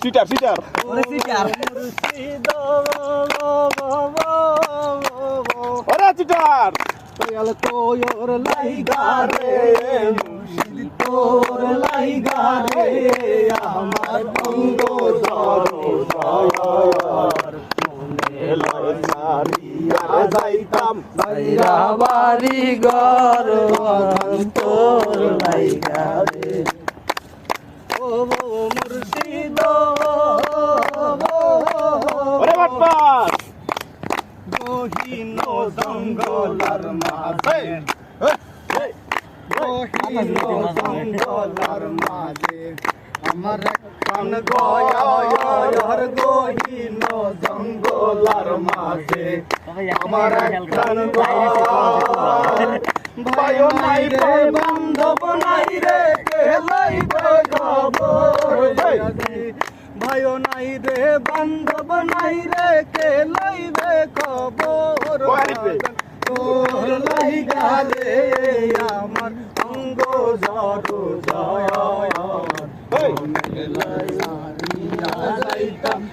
Seater সিটার ওরে seater Dayal তোর লাইগা রে মুর্শিদ তোর লাইগা রে আমার অঙ্গ যাইতাম বাইরা বাড়ি ঘর তোর লাইগা রে। ও মুর্শিদ ওরে বাট্টা গহীন জঙ্গলার মাঝে। গহীন জঙ্গলার মাঝে। আমার কান গয়ার গহীন জঙ্গলার মাঝে আমার কান ভাই নাই রে। বান্ধব নাই রে কে লাইবে খবর ভাই নাই রে বান্ধব নাই রে কে লাইবে খবর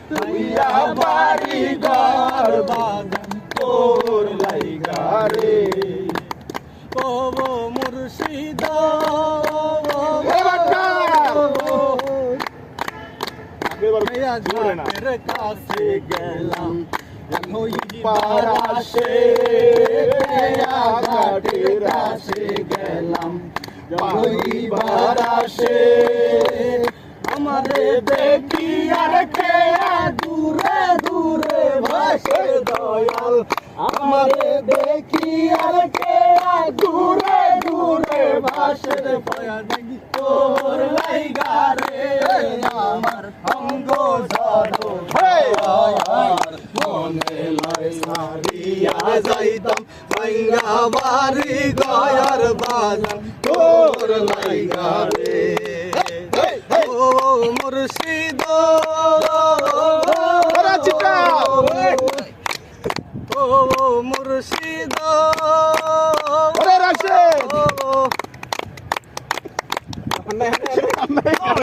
তুইয়া বাড়ি ঘর বাগান তোর লাইগা রে ও মুর্শিদ কাছে গেলাম পারাশে, ঘাটের কাছে গেলাম ওই আমারে দেখি আর কে দূরে দূরে ভাসে দয়াল। আমারে দেখি আর কে দূরে দূরে ভাসে পয়া তোর লাইগা রে আমার অঙ্গ জড়ো মনে লয় সারিয়া যাইতাম ভাঙ্গা বাড়ি গয়ার বাজান তোর লাইগা রে মুর্শিদ! ও মুর্শিদ। ও।